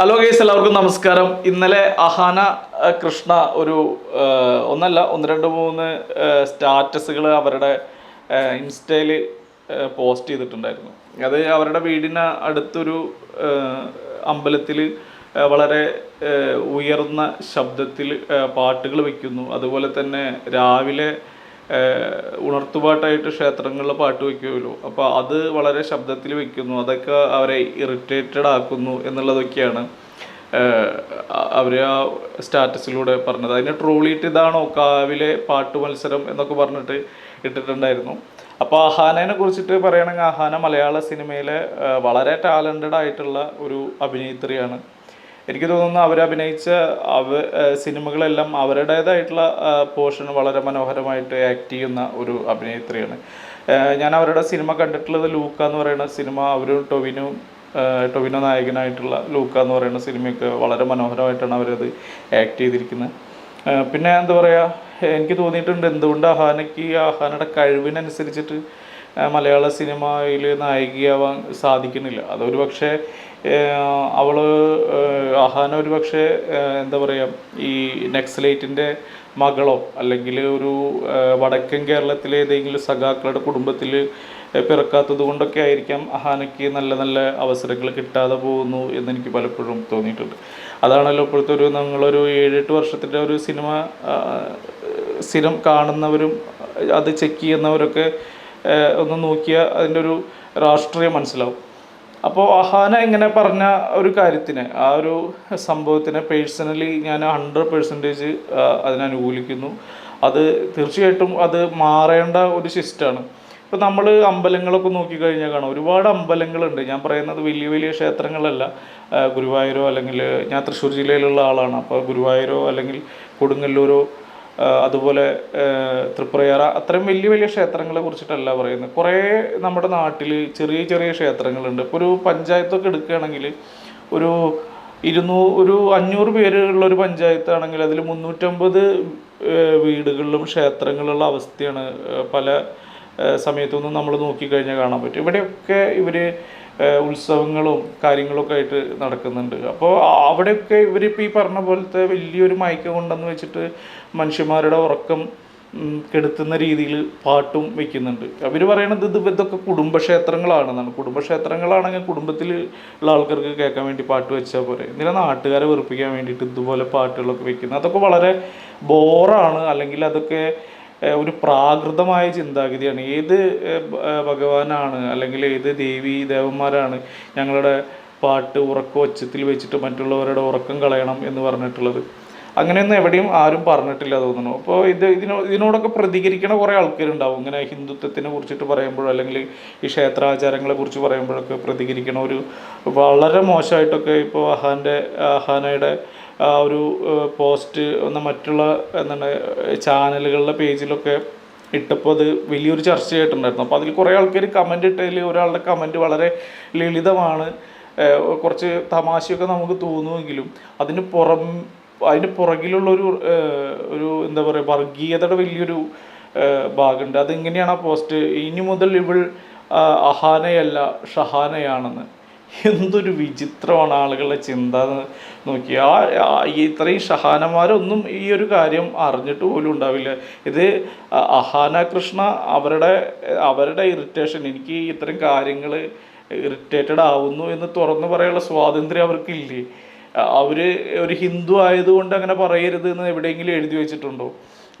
Hello guys എല്ലാവർക്കും നമസ്കാരം. ഇന്നലെ അഹാന കൃഷ്ണ ഒരു ഒന്നല്ല ഒന്ന് രണ്ട് മൂന്ന് സ്റ്റാറ്റസുകൾ അവരുടെ ഇൻസ്റ്റയിൽ പോസ്റ്റ് ചെയ്തിട്ടുണ്ടായിരുന്നു. അത് അവരുടെ വീടിന് അടുത്തൊരു അമ്പലത്തിൽ വളരെ ഉയർന്ന ശബ്ദത്തിൽ പാട്ടുകൾ വയ്ക്കുന്നു അതുപോലെ തന്നെ രാവിലെ ഉണർത്തുപാട്ടായിട്ട് ക്ഷേത്രങ്ങളിൽ പാട്ട് വയ്ക്കുമല്ലോ അപ്പോൾ അത് വളരെ ശബ്ദത്തിൽ വയ്ക്കുന്നു അതൊക്കെ അവരെ ഇറിറ്റേറ്റഡ് ആക്കുന്നു എന്നുള്ളതൊക്കെയാണ് അവർ ആ സ്റ്റാറ്റസിലൂടെ പറഞ്ഞത്. അതിനെ ട്രോളിയിട്ട് ഇതാണോ കാവിലെ പാട്ട് മത്സരം എന്നൊക്കെ പറഞ്ഞിട്ട് ഇട്ടിട്ടുണ്ടായിരുന്നു. അപ്പോൾ അഹാനനെ കുറിച്ചിട്ട് പറയുകയാണെങ്കിൽ അഹാന മലയാള സിനിമയിലെ വളരെ ടാലന്റഡ് ആയിട്ടുള്ള ഒരു അഭിനേത്രിയാണ് എനിക്ക് തോന്നുന്നു അവരഭിനയിച്ച അവ സിനിമകളെല്ലാം അവരുടേതായിട്ടുള്ള പോർഷൻ വളരെ മനോഹരമായിട്ട് ആക്ട് ചെയ്യുന്ന ഒരു അഭിനേത്രിയാണ്. ഞാൻ അവരുടെ സിനിമ കണ്ടിട്ടുള്ളത് ലൂക്ക എന്ന് പറയുന്ന സിനിമ അവരും ടൊവിനും ടൊവിനോ നായകനായിട്ടുള്ള ലൂക്ക എന്ന് പറയുന്ന സിനിമയൊക്കെ വളരെ മനോഹരമായിട്ടാണ് അവരത് ആക്ട് ചെയ്തിരിക്കുന്നത്. പിന്നെ എന്താ പറയുക എനിക്ക് തോന്നിയിട്ടുണ്ട് എന്തുകൊണ്ട് അഹാനയ്ക്ക് അഹാനയുടെ കഴിവിനനുസരിച്ചിട്ട് മലയാള സിനിമയിൽ നായികയാവാൻ സാധിക്കുന്നില്ല. അതൊരു പക്ഷേ അവൾ അഹാന ഒരു പക്ഷേ എന്താ പറയുക ഈ നെക്സലൈറ്റിന്റെ മകളോ അല്ലെങ്കിൽ ഒരു വടക്കൻ കേരളത്തിലെ ഏതെങ്കിലും സഖാക്കളുടെ കുടുംബത്തിൽ പിറക്കാത്തത് കൊണ്ടൊക്കെ ആയിരിക്കാം അഹാനയ്ക്ക് നല്ല നല്ല അവസരങ്ങൾ കിട്ടാതെ പോകുന്നു എന്നെനിക്ക് പലപ്പോഴും തോന്നിയിട്ടുണ്ട്. അതാണല്ലോ ഇപ്പോഴത്തെ ഒരു നിങ്ങളൊരു ഏഴെട്ട് വർഷത്തിന്റെ ഒരു സിനിമ സ്ഥിരം കാണുന്നവരും അത് ചെക്ക് ചെയ്യുന്നവരൊക്കെ ഒന്ന് നോക്കിയാൽ അതിന്റെ ഒരു രാഷ്ട്രീയം മനസ്സിലാവും. അപ്പോൾ അഹാന ഇങ്ങനെ പറഞ്ഞ ഒരു കാര്യത്തിന് ആ ഒരു സംഭവത്തിന് പേഴ്സണലി ഞാൻ ഹൺഡ്രഡ് പെർസെന്റേജ് അതിനനുകൂലിക്കുന്നു അത് തീർച്ചയായിട്ടും അത് മാറേണ്ട ഒരു സിസ്റ്റമാണ് ഇപ്പോൾ നമ്മൾ അമ്പലങ്ങളൊക്കെ നോക്കിക്കഴിഞ്ഞാൽ കാണാം. ഒരുപാട് അമ്പലങ്ങളുണ്ട്. ഞാൻ പറയുന്നത് വലിയ വലിയ ക്ഷേത്രങ്ങളല്ല. ഗുരുവായൂരോ അല്ലെങ്കിൽ ഞാൻ തൃശ്ശൂർ ജില്ലയിലുള്ള ആളാണ്. അപ്പോൾ ഗുരുവായൂരോ അല്ലെങ്കിൽ കൊടുങ്ങല്ലൂരോ അതുപോലെ ആ, തൃപ്രയാറ അത്രയും വലിയ വലിയ ക്ഷേത്രങ്ങളെ കുറിച്ചിട്ടല്ല പറയുന്നത്. കുറേ നമ്മുടെ നാട്ടിൽ ചെറിയ ചെറിയ ക്ഷേത്രങ്ങളുണ്ട്. ഇപ്പോൾ ഒരു പഞ്ചായത്തൊക്കെ എടുക്കുകയാണെങ്കിൽ ഒരു ഇരുന്നൂ ഒരു അഞ്ഞൂറ് പേരുള്ള ഒരു പഞ്ചായത്താണെങ്കിൽ അതിൽ മുന്നൂറ്റമ്പത് വീടുകളിലും ക്ഷേത്രങ്ങളുള്ള അവസ്ഥയാണ് പല സമയത്തൊന്നും നമ്മൾ നോക്കിക്കഴിഞ്ഞാൽ കാണാൻ പറ്റും. ഇവിടെയൊക്കെ ഇവർ ഉത്സവങ്ങളും കാര്യങ്ങളൊക്കെ ആയിട്ട് നടക്കുന്നുണ്ട്. അപ്പോൾ അവിടെയൊക്കെ ഇവരിപ്പോൾ ഈ പറഞ്ഞ പോലത്തെ വലിയൊരു മയക്കം കൊണ്ടെന്ന് വെച്ചിട്ട് മനുഷ്യന്മാരുടെ ഉറക്കം കെടുത്തുന്ന രീതിയിൽ പാട്ടും വെക്കുന്നുണ്ട്. അവർ പറയണത് ഇത് ഇതൊക്കെ കുടുംബക്ഷേത്രങ്ങളാണെന്നാണ്. കുടുംബക്ഷേത്രങ്ങളാണെങ്കിൽ കുടുംബത്തിൽ ഉള്ള ആൾക്കാർക്ക് കേൾക്കാൻ വേണ്ടി പാട്ട് വെച്ചാൽ പോരെ. എന്തിനാ നാട്ടുകാരെ വെറുപ്പിക്കാൻ വേണ്ടിയിട്ട് ഇതുപോലെ പാട്ടുകളൊക്കെ വെക്കുന്നത്? അതൊക്കെ വളരെ ബോറാണ് അല്ലെങ്കിൽ അതൊക്കെ ഒരു പ്രാകൃതമായ ചിന്താഗതിയാണ്. ഏത് ഭഗവാനാണ് അല്ലെങ്കിൽ ഏത് ദേവി ദേവന്മാരാണ് ഞങ്ങളുടെ പാട്ട് ഉറക്ക ഒച്ചത്തിൽ വെച്ചിട്ട് മറ്റുള്ളവരുടെ ഉറക്കം കളയണം എന്ന് പറഞ്ഞിട്ടുള്ളത്? അങ്ങനെയൊന്നും എവിടെയും ആരും പറഞ്ഞിട്ടില്ല തോന്നുന്നു. അപ്പോൾ ഇത് ഇതിനോ ഇതിനോടൊക്കെ പ്രതികരിക്കണ കുറേ ആൾക്കാരുണ്ടാവും. ഇങ്ങനെ ഹിന്ദുത്വത്തിനെ കുറിച്ചിട്ട് പറയുമ്പോഴോ അല്ലെങ്കിൽ ഈ ക്ഷേത്രാചാരങ്ങളെ കുറിച്ച് പറയുമ്പോഴൊക്കെ പ്രതികരിക്കണ ഒരു വളരെ മോശമായിട്ടൊക്കെ ഇപ്പോൾ അഹാന്റെ അഹാനയുടെ ഒരു പോസ്റ്റ് ഒന്ന് മറ്റുള്ള എന്താണ് ചാനലുകളുടെ പേജിലൊക്കെ ഇട്ടപ്പോൾ അത് വലിയൊരു ചർച്ചയായിട്ടുണ്ടായിരുന്നു. അപ്പോൾ അതിൽ കുറേ ആൾക്കാർ കമന്റ് ഇട്ടതിൽ ഒരാളുടെ കമന്റ് വളരെ ലളിതമാണ്. കുറച്ച് തമാശയൊക്കെ നമുക്ക് തോന്നുമെങ്കിലും അതിന് പുറം അതിന് പുറകിലുള്ളൊരു ഒരു എന്താ പറയുക വർഗീയതയുടെ വലിയൊരു ഭാഗമുണ്ട്. അതെങ്ങനെയാണ് ആ പോസ്റ്റ്? ഇനി മുതൽ ഇവൾ അഹാനയല്ല ഷഹാനയാണെന്ന്. എന്തൊരു വിചിത്രമാണ് ആളുകളുടെ ചിന്ത നോക്കി. ആ ഇത്രയും ഷഹാനമാരൊന്നും ഈ ഒരു കാര്യം അറിഞ്ഞിട്ട് പോലും ഉണ്ടാവില്ല. ഇത് അഹാന കൃഷ്ണ അവരുടെ അവരുടെ ഇറിറ്റേഷൻ എനിക്ക് ഇത്തരം കാര്യങ്ങൾ ഇറിറ്റേറ്റഡ് ആവുന്നു എന്ന് തുറന്നു പറയാനുള്ള സ്വാതന്ത്ര്യം അവർക്കില്ലേ? അവർ ഒരു ഹിന്ദു ആയതുകൊണ്ട് അങ്ങനെ പറയരുത് എന്ന് എവിടെയെങ്കിലും എഴുതി വെച്ചിട്ടുണ്ടോ?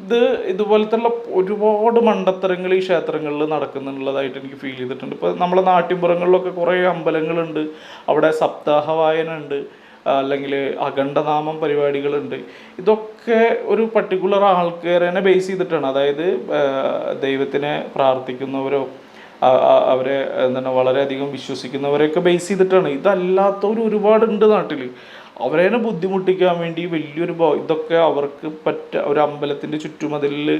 ഇത് ഇതുപോലത്തുള്ള ഒരുപാട് മണ്ടത്തരങ്ങൾ ഈ ക്ഷേത്രങ്ങളിൽ നടക്കുന്നുള്ളതായിട്ട് എനിക്ക് ഫീൽ ചെയ്തിട്ടുണ്ട്. ഇപ്പോൾ നമ്മളെ നാട്ടിൻപുറങ്ങളിലൊക്കെ കുറേ അമ്പലങ്ങളുണ്ട്. അവിടെ സപ്താഹ വായന ഉണ്ട് അല്ലെങ്കിൽ അഖണ്ഡനാമം പരിപാടികളുണ്ട്. ഇതൊക്കെ ഒരു പർട്ടിക്കുലർ ആൾക്കാരെ ബേസ് ചെയ്തിട്ടാണ്. അതായത് ദൈവത്തിനെ പ്രാർത്ഥിക്കുന്നവരോ അവരെ എന്താണ് വളരെയധികം വിശ്വസിക്കുന്നവരെയൊക്കെ ബേസ് ചെയ്തിട്ടാണ്. ഇതല്ലാത്തവർ ഒരുപാടുണ്ട് നാട്ടിൽ അവരെ ബുദ്ധിമുട്ടിക്കാൻ വേണ്ടി വലിയൊരു ഇതൊക്കെ അവർക്ക് പറ്റ ഒരു അമ്പലത്തിന്റെ ചുറ്റുമതിലിൽ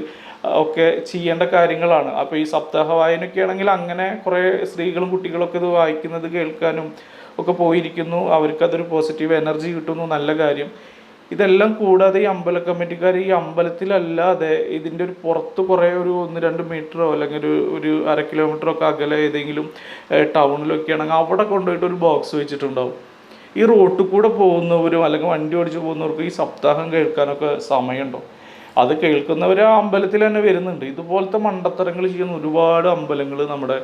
ഒക്കെ ചെയ്യേണ്ട കാര്യങ്ങളാണ്. അപ്പോൾ ഈ സപ്താഹ വായനയൊക്കെ ആണെങ്കിൽ അങ്ങനെ കുറേ സ്ത്രീകളും കുട്ടികളൊക്കെ ഇത് വായിക്കുന്നത് കേൾക്കാനും ഒക്കെ പോയിരിക്കുന്നു. അവർക്കതൊരു പോസിറ്റീവ് എനർജി കിട്ടുന്നു നല്ല കാര്യം. ഇതെല്ലാം കൂടാതെ ഈ അമ്പല കമ്മിറ്റിക്കാർ ഈ അമ്പലത്തിലല്ലാതെ ഇതിന്റെ ഒരു പുറത്ത് കുറേ ഒരു ഒന്ന് രണ്ട് മീറ്ററോ അല്ലെങ്കിൽ ഒരു ഒരു അര കിലോമീറ്ററോ ഒക്കെ അകലെ ഏതെങ്കിലും ടൗണിലൊക്കെ ആണെങ്കിൽ അവിടെ കൊണ്ടുപോയിട്ട് ഒരു ബോക്സ് വെച്ചിട്ടുണ്ടാവും. ഈ റോട്ടിൽ കൂടെ പോകുന്നവരും അല്ലെങ്കിൽ വണ്ടി ഓടിച്ച് പോകുന്നവർക്കും ഈ സപ്താഹം കേൾക്കാനൊക്കെ സമയമുണ്ടോ അത് കേൾക്കുന്നവർ ആ അമ്പലത്തിൽ തന്നെ വരുന്നുണ്ട്. ഇതുപോലത്തെ മണ്ടത്തരങ്ങൾ ചെയ്യുന്ന ഒരുപാട് അമ്പലങ്ങൾ നമ്മുടെ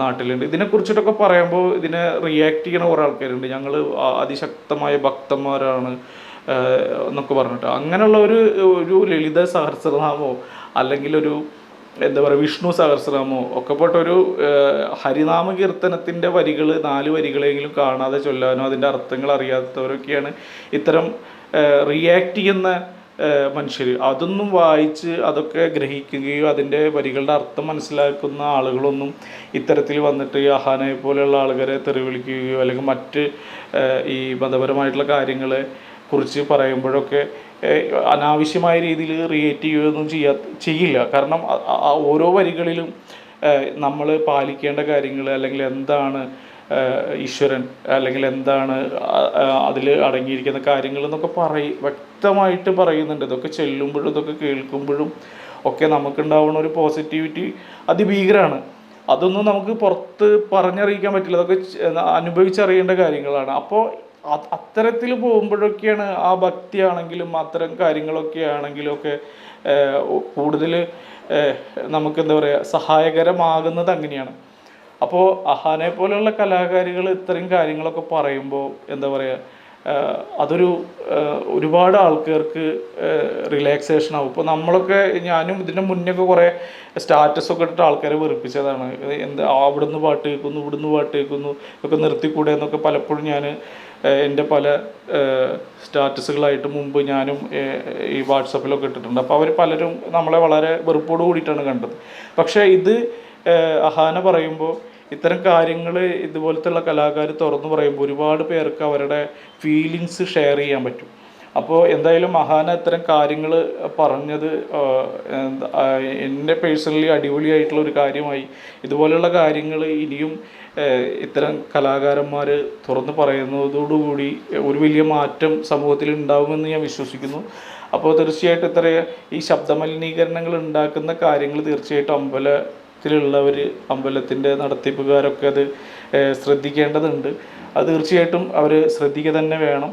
നാട്ടിലുണ്ട്. ഇതിനെക്കുറിച്ചിട്ടൊക്കെ പറയുമ്പോൾ ഇതിനെ റിയാക്ട് ചെയ്യണ കുറേ ആൾക്കാരുണ്ട്. ഞങ്ങൾ അതിശക്തമായ ഭക്തന്മാരാണ്. എന്നൊക്കെ പറഞ്ഞിട്ട്. അങ്ങനെയുള്ള ഒരു ഒരു ലളിത സഹസ്രനാമോ അല്ലെങ്കിൽ ഒരു എന്താ പറയുക വിഷ്ണു സഹസ്രനാമോ ഒക്കെ പെട്ട ഒരു ഹരിനാമ കീർത്തനത്തിന്റെ വരികൾ നാല് വരികളെങ്കിലും കാണാതെ ചൊല്ലാനോ അതിന്റെ അർത്ഥങ്ങൾ അറിയാത്തവരൊക്കെയാണ് ഇത്തരം റിയാക്ട് ചെയ്യുന്ന മനുഷ്യർ അതൊന്നും വായിച്ച് അതൊക്കെ ഗ്രഹിക്കുകയോ അതിന്റെ വരികളുടെ അർത്ഥം മനസ്സിലാക്കുന്ന ആളുകളൊന്നും ഇത്തരത്തിൽ വന്നിട്ട് ഈ പോലെയുള്ള ആളുകളെ തെറി വിളിക്കുകയോ അല്ലെങ്കിൽ മറ്റ് ഈ മതപരമായിട്ടുള്ള കാര്യങ്ങളെ കുറിച്ച് പറയുമ്പോഴൊക്കെ അനാവശ്യമായ രീതിയിൽ റിയേറ്റ് ചെയ്യുകയൊന്നും ചെയ്യാ ചെയ്യില്ല. കാരണം ഓരോ വരികളിലും നമ്മൾ പാലിക്കേണ്ട കാര്യങ്ങൾ അല്ലെങ്കിൽ എന്താണ് ഈശ്വരൻ അല്ലെങ്കിൽ എന്താണ് അതിൽ അടങ്ങിയിരിക്കുന്ന കാര്യങ്ങൾ എന്നൊക്കെ പറയ വ്യക്തമായിട്ട് പറയുന്നുണ്ട്. ഇതൊക്കെ ചെല്ലുമ്പോഴും ഇതൊക്കെ കേൾക്കുമ്പോഴും ഒക്കെ നമുക്കുണ്ടാവുന്ന ഒരു പോസിറ്റിവിറ്റി അതിഭീകരമാണ് അതൊന്നും നമുക്ക് പുറത്ത് പറഞ്ഞറിയിക്കാൻ പറ്റില്ല. അതൊക്കെ അനുഭവിച്ചറിയേണ്ട കാര്യങ്ങളാണ്. അപ്പോൾ അത്തരത്തിൽ പോകുമ്പോഴൊക്കെയാണ് ആ ഭക്തി ആണെങ്കിലും അത്തരം കാര്യങ്ങളൊക്കെ ആണെങ്കിലും ഒക്കെ കൂടുതൽ നമുക്ക് എന്താ പറയുക സഹായകരമാകുന്നത് അങ്ങനെയാണ്. അപ്പോൾ അഹാനെ പോലെയുള്ള കലാകാരികൾ ഇത്തരം കാര്യങ്ങളൊക്കെ പറയുമ്പോൾ എന്താ പറയുക അതൊരു ഒരുപാട് ആൾക്കാർക്ക് റിലാക്സേഷൻ ആവും. ഇപ്പോൾ നമ്മളൊക്കെ ഞാനും ഇതിന്റെ മുന്നേ ഒക്കെ കുറേ സ്റ്റാറ്റസ് ഒക്കെ ഇട്ടിട്ട് ആൾക്കാരെ വെറുപ്പിച്ചതാണ്. എന്താ എന്ത് അവിടുന്ന് പാട്ട് കേൾക്കുന്നു ഇവിടുന്ന് പാട്ട് കേൾക്കുന്നു ഒക്കെ നിർത്തിക്കൂടെ എന്നൊക്കെ പലപ്പോഴും ഞാൻ എന്റെ പല സ്റ്റാറ്റസുകളായിട്ട് മുമ്പ് ഞാനും ഈ വാട്സപ്പിലൊക്കെ ഇട്ടിട്ടുണ്ട്. അപ്പോൾ അവർ പലരും നമ്മളെ വളരെ വെറുപ്പോട് കൂടിയിട്ടാണ് കണ്ടത്. പക്ഷേ ഇത് അഹാന പറയുമ്പോൾ ഇത്തരം കാര്യങ്ങൾ ഇതുപോലത്തുള്ള കലാകാർ തുറന്നു പറയുമ്പോൾ ഒരുപാട് പേർക്ക് അവരുടെ ഫീലിങ്സ് ഷെയർ ചെയ്യാൻ പറ്റും. അപ്പോൾ എന്തായാലും മഹാന ഇത്തരം കാര്യങ്ങൾ പറഞ്ഞത് എന്റെ പേഴ്സണലി അടിപൊളിയായിട്ടുള്ള ഒരു കാര്യമായി. ഇതുപോലെയുള്ള കാര്യങ്ങൾ ഇനിയും ഇത്തരം കലാകാരന്മാർ തുറന്നു പറയുന്നതോടുകൂടി ഒരു വലിയ മാറ്റം സമൂഹത്തിൽ ഉണ്ടാകുമെന്ന് ഞാൻ വിശ്വസിക്കുന്നു. അപ്പോൾ തീർച്ചയായിട്ടും ഇത്ര ഈ ശബ്ദമലിനീകരണങ്ങൾ ഉണ്ടാക്കുന്ന കാര്യങ്ങൾ തീർച്ചയായിട്ടും അമ്പലത്തിലുള്ളവർ അമ്പലത്തിന്റെ നടത്തിപ്പുകാരൊക്കെ അത് ശ്രദ്ധിക്കേണ്ടതുണ്ട്. അത് തീർച്ചയായിട്ടും അവർ ശ്രദ്ധിക്കുക തന്നെ വേണം.